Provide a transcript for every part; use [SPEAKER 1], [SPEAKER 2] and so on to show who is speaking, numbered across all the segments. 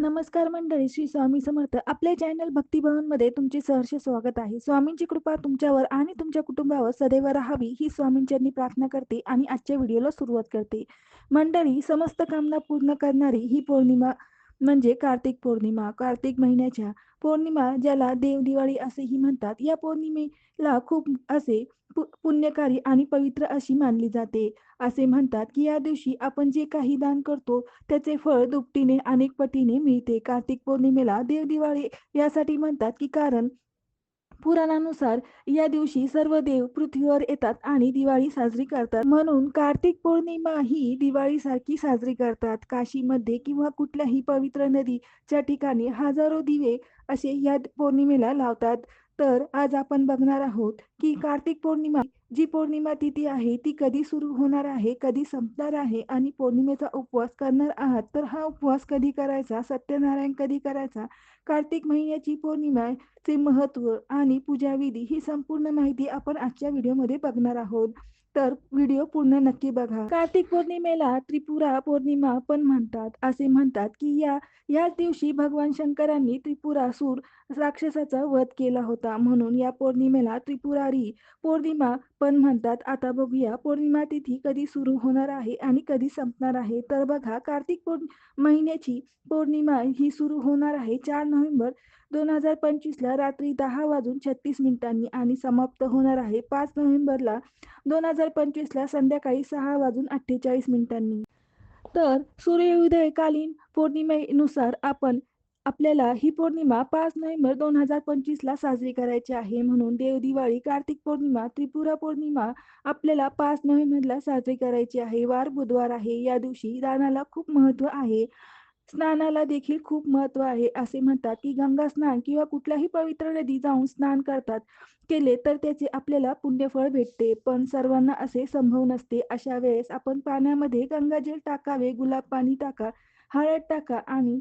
[SPEAKER 1] नमस्कार मंडळी श्री स्वामी समर्थ. आपल्या चॅनल भक्तिभवनमध्ये तुमचे सहर्ष स्वागत आहे. स्वामींची कृपा तुमच्यावर आणि तुमच्या कुटुंबावर सदैव राहावी ही स्वामींच्यांनी प्रार्थना करते आणि आजच्या व्हिडिओला सुरुवात करते. मंडळी समस्त कामना पूर्ण करणारी ही पौर्णिमा म्हणजे कार्तिक पौर्णिमा. कार्तिक महिन्याच्या पौर्णिमा ज्याला देव दिवाळी असेही म्हणतात या पौर्णिमेला खूप असे पु- पुण्यकारी आणि पवित्र अशी मानली जाते. असे म्हणतात की या दिवशी आपण जे काही दान करतो त्याचे फळ दुपटीने अनेक पटीने मिळते. कार्तिक पौर्णिमेला देव दिवाळी यासाठी म्हणतात की कारण पुराणानुसार या दिवशी सर्व देव पृथ्वीवर येतात आणि दिवाळी साजरी करतात. म्हणून कार्तिक पौर्णिमा ही दिवाळी सारखी साजरी करतात. काशीमध्ये किंवा कुठल्याही पवित्र नदीच्या ठिकाणी हजारो दिवे असे या पौर्णिमेला लावतात. तर आज आपण बघणार आहोत की कार्तिक पौर्णिमा जी पौर्णिमा तिथी आहे ती कधी सुरू होणार आहे कधी संपणार आहे आणि पौर्णिमेचा उपवास करणार आहात तर हा उपवास कधी करायचा सत्यनारायण कधी करायचा कार्तिक महिन्याची पौर्णिमाचे महत्त्व आणि पूजाविधी ही संपूर्ण माहिती आपण आजच्या व्हिडिओमध्ये बघणार आहोत. तर व्हिडिओ पूर्ण नक्की बघा. कार्तिक पौर्णिमेला त्रिपुरा पौर्णिमा पण म्हणतात असे म्हणतात की या याच दिवशी भगवान शंकरांनी त्रिपुरासूर राक्षसाचा वध केला होता. म्हणून या पौर्णिमेला त्रिपुरारी पौर्णिमा पण म्हणतात आता बघूया पौर्णिमा तिथी कधी सुरू होणार आहे आणि कधी संपणार आहे. तर बघा कार्तिक पौर्ण महिन्याची पौर्णिमा ही सुरू होणार आहे. चार नोव्हेंबर दोन हजार पंचवीसला रात्री दहा वाजून छत्तीस मिनिटांनी आणि समाप्त होणार आहे. पाच नोव्हेंबरला दोन हजार पंचवीसला संध्याकाळी सहा वाजून अठ्ठेचाळीस मिनिटांनी. तर सूर्योदयकालीन पौर्णिमेनुसार आपण आपल्याला ही पौर्णिमा पाच नोव्हेंबर दोन हजार पंचवीसला साजरी करायची आहे म्हणून देव दिवाळी कार्तिक पौर्णिमा त्रिपुरा पौर्णिमा आपल्याला पाच नोव्हेंबरला साजरी करायची आहे. वार बुधवार आहे. या दिवशी दानाला खूप महत्त्व आहे. स्नानाला देखील खूप महत्त्व आहे असे म्हणतात की गंगा स्नान किंवा कुठल्याही पवित्र नदी जाऊन स्नान करतात केले तर त्याचे आपल्याला पुण्यफळ भेटते. पण सर्वांना असे संभव नसते. अशा वेळेस आपण पाण्यामध्ये गंगाजल टाकावे गुलाब पाणी टाका हळद टाका आणि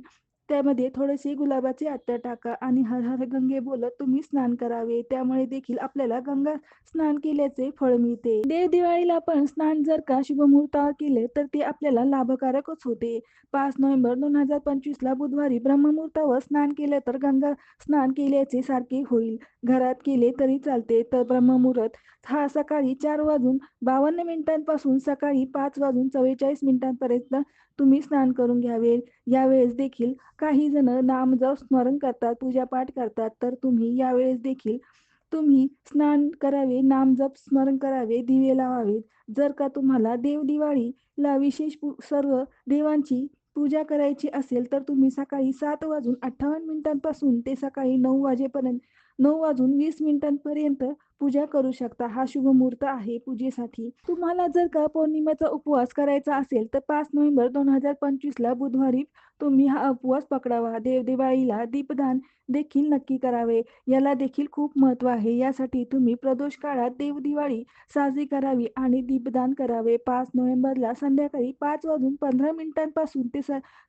[SPEAKER 1] त्यामध्ये थोडेसे गुलाबाचे अत्तर टाका आणि हर हर गंगे बोलत तुम्ही स्नान करावे. त्यामुळे देखील आपल्याला गंगा स्नान केल्याचे फळ मिळते. देव दिवाळीला पण स्नान जर का शुभमुहूर्तावर केले तर ते आपल्याला लाभकारकच होते. पाच नोव्हेंबर दोन हजार पंचवीस ला बुधवारी ब्रह्ममुहूर्तावर स्नान केले तर गंगा स्नान केल्याचे सारखे होईल. घरात केले तरी चालते तर ब्रह्ममुहूर्त हा सकाळी चार वाजून बावन्न मिनिटांपासून सकाळी पाच वाजून चव्वेचाळीस मिनिटांपर्यंत तुम्ही स्नान करून घ्यावे. यावेळेस देखील काही जण नाम जप स्मरण करतात पूजापाठ करतात. तर तुम्ही यावेळेस देखील तुम्ही स्नान करावे नाम जप स्मरण करावे दिवे लावावे. जर का तुम्हाला देव दिवाळीला विशेष सर्व देवांची पूजा करायची असेल तर तुम्ही सकाळी सात वाजून अठ्ठावन्न मिनिटांपासून ते सकाळी नऊ वाजेपर्यंत नऊ वाजून वीस मिनिटांपर्यंत पूजा करू शकता. हा शुभ मुहूर्त आहे पूजेसाठी. तुम्हाला जर का पौर्णिमेचा उपवास करायचा असेल तर पाच नोव्हेंबर दोन हजार पंचवीस ला बुधवारी तुम्ही हा उपवास पकडावा. देव दिवाळीला दीपदान देखील नक्की करावे. याला देखील खूप महत्त्व आहे. यासाठी तुम्ही प्रदोष काळात देव दिवाळी साजरी करावी आणि दीपदान करावे. पाच नोव्हेंबरला संध्याकाळी पाच वाजून पंधरा मिनिटांपासून ते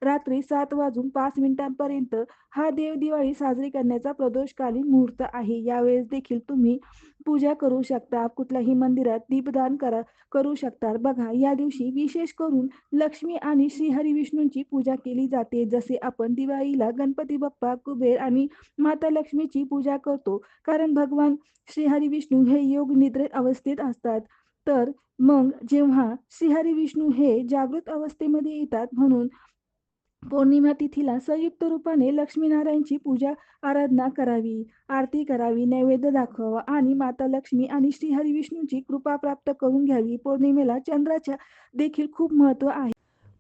[SPEAKER 1] रात्री सात वाजून पाच मिनिटांपर्यंत हा देव दिवाळी साजरी करण्याचा प्रदोषकालीन मुहूर्त आहे. यावेळेस देखील तुम्ही पूजा करू शकता कुठल्याही मंदिरात दीपदान करा करू शकता बघा या दिवशी विशेष करून लक्ष्मी आणि श्रीहरी विष्णूंची पूजा केली जाते. जसे आपण दिवाळीला गणपती बाप्पा कुबेर आणि माता लक्ष्मीची पूजा करतो. कारण भगवान श्रीहरी विष्णू हे योग निद्रेत अवस्थेत असतात. तर मग जेव्हा श्रीहरी विष्णू हे जागृत अवस्थेमध्ये येतात म्हणून पौर्णिमा तिथीला संयुक्त रूपाने लक्ष्मीनारायणची पूजा आराधना करावी. आरती करावी नैवेद्य दाखवावा आणि माता लक्ष्मी आणि श्रीहरी विष्णूची कृपा प्राप्त करून घ्यावी. पौर्णिमेला चंद्राच्या देखील खूप महत्त्व आहे.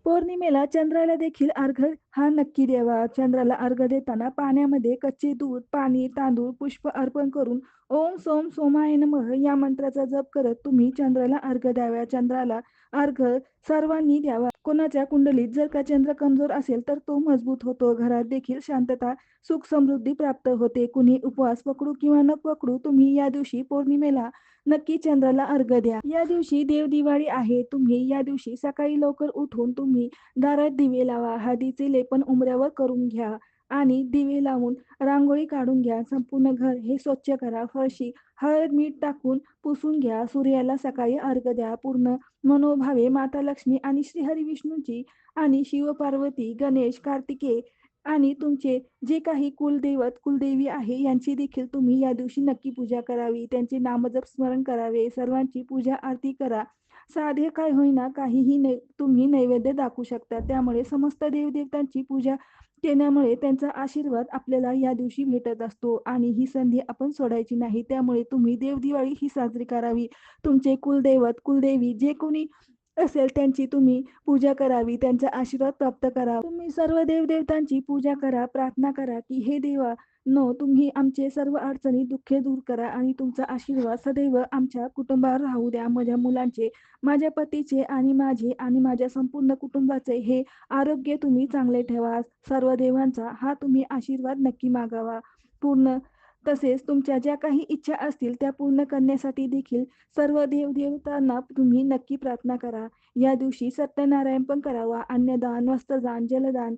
[SPEAKER 1] पौर्णिमेला चंद्राला देखील अर्घ हा नक्की द्यावा. चंद्राला अर्घ देताना पाण्यामध्ये कच्चे दूध पाणी तांदूळ पुष्प अर्पण करून ओम सोम सोमाय नमः. या मंत्राचा जप करत तुम्ही चंद्राला अर्घ द्याव्या. चंद्राला अर्घ सर्वांनी द्यावा. कोणाच्या कुंडलीत जर का चंद्र कमजोर असेल तर तो मजबूत होतो. घरात देखील शांतता सुख समृद्धी प्राप्त होते. कुणी उपवास पकडू किंवा न पकडू तुम्ही या दिवशी पौर्णिमेला नक्की चंद्राला अर्घ द्या. या दिवशी देव दिवाळी आहे. तुम्ही या दिवशी सकाळी लवकर उठून तुम्ही दारात दिवे लावा. हळदीचे लेपन उमऱ्यावर करून घ्या. आणि दिवे लावून रांगोळी काढून घ्या संपूर्ण घर हे स्वच्छ करा फरशी हळद मीठ टाकून पुसून घ्या सूर्याला सकाळी अर्घ द्या पूर्ण मनोभावे माता लक्ष्मी आणि श्रीहरी विष्णूची आणि शिवपार्वती गणेश कार्तिके आणि तुमचे जे काही कुलदैवत, कुलदेवी आहे यांची देखील तुम्ही या दिवशी नक्की पूजा करावी. त्यांचे नामजप स्मरण करावे. सर्वांची पूजा आरती करा. साधे काय होईना काहीही नै तुम्ही नैवेद्य दाखवू शकता. त्यामुळे समस्त देवदेवतांची पूजा देण्यामुळे त्यांचा आशीर्वाद आपल्याला या दिवशी भेटत असतो आणि ही संधी आपण सोडायची नाही. त्यामुळे तुम्ही देवदिवाळी ही साजरी करावी. तुमचे कुलदैवत, कुलदेवी जे कोणी असेल त्यांची तुम्ही पूजा करावी. त्यांचा आशीर्वाद प्राप्त करा. तुम्ही सर्व देवदेवतांची पूजा करा. प्रार्थना करा की हे देवा नो तुम्ही आमचे सर्व अडचणी, दुःखे दूर करा आणि तुमचा आशीर्वाद सदैव आमच्या कुटुंबावर राहू द्या. माझ्या मुलांचे, माझ्या पतीचे आणि माझे आणि माझ्या संपूर्ण कुटुंबाचे हे आरोग्य तुम्ही चांगले ठेवा. सर्व देवांचा हा तुम्ही आशीर्वाद नक्की मागावा. पूर्ण तसेच तुमच्या ज्या काही इच्छा असतील त्या पूर्ण करण्यासाठी देखील सर्व देवदेवतांना तुम्ही नक्की प्रार्थना करा. या दिवशी सत्यनारायण पण करावा. अन्नदान, वस्त्रदान, जलदान,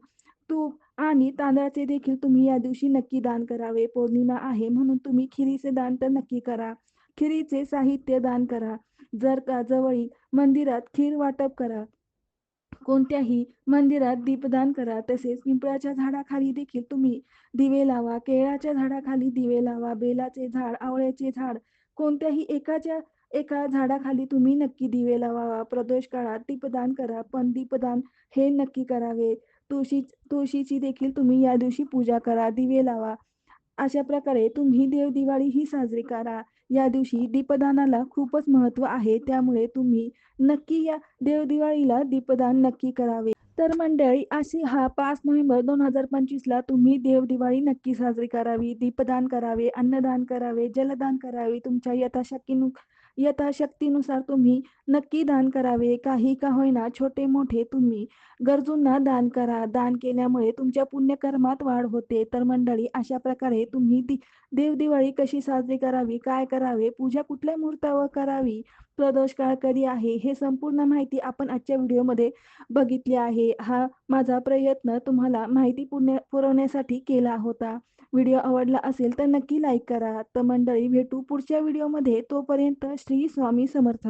[SPEAKER 1] तूप आणि तांदळाचे देखील तुम्ही या दिवशी नक्की दान करावे. पौर्णिमा आहे म्हणून तुम्ही खिरीचे दान तर नक्की करा. खिरीचे साहित्य दान करा. जर का जवळील मंदिरात खीर वाटप करा. कोणत्याही मंदिरात दीपदान करा. तसेच पिंपळाच्या झाडाखाली देखील तुम्ही दिवे लावा. केळाच्या झाडाखाली दिवे लावा. बेलाचे झाड, आवळ्याचे झाड कोणत्याही एकाच्या एका झाडाखाली तुम्ही नक्की दिवे लावावा. प्रदोष काळात दीपदान करा. पण दीपदान हे नक्की करावे. तुळशी तुळशीची देखील तुम्ही या दिवशी पूजा करा. दिवे लावा. अशा प्रकारे तुम्ही देव दिवाळी ही साजरी करा. या दिवशी दीपदानाला खूपच महत्त्व आहे. त्यामुळे तुम्ही नक्की या देवदिवाळीला दीपदान नक्की करावे. तर मंडळी अशी हा पाच नोव्हेंबर दोन हजार पंचवीसला तुम्ही देवदिवाळी नक्की साजरी करावी. दीपदान करावे, अन्नदान करावे, जलदान करावे. तुमच्या यथाशक्तीनु यथाशक्तीनुसार तुम्ही नक्की दान करावे. काही का होईना छोटे-मोठे तुम्ही गरजूंना दान करा. दान केल्यामुळे तुमच्या पुण्यकर्मात वाढ होते. तर मंडळी अशा प्रकारे तुम्ही दी देवदिवाळी कशी साजरी करावी, काय करावे, पूजा कुठल्या मुहूर्तावर करावी, प्रदोष काळ कधी आहे, हे संपूर्ण माहिती आपण आजच्या व्हिडिओमध्ये बघितली आहे. हा माझा प्रयत्न तुम्हाला माहिती पुण्य पुरवण्यासाठी केला होता. व्हिडिओ आवडला असेल तर नक्की लाईक करा. तर मंडळी भेटू पुढच्या व्हिडिओमध्ये. तोपर्यंत श्री स्वामी समर्थ.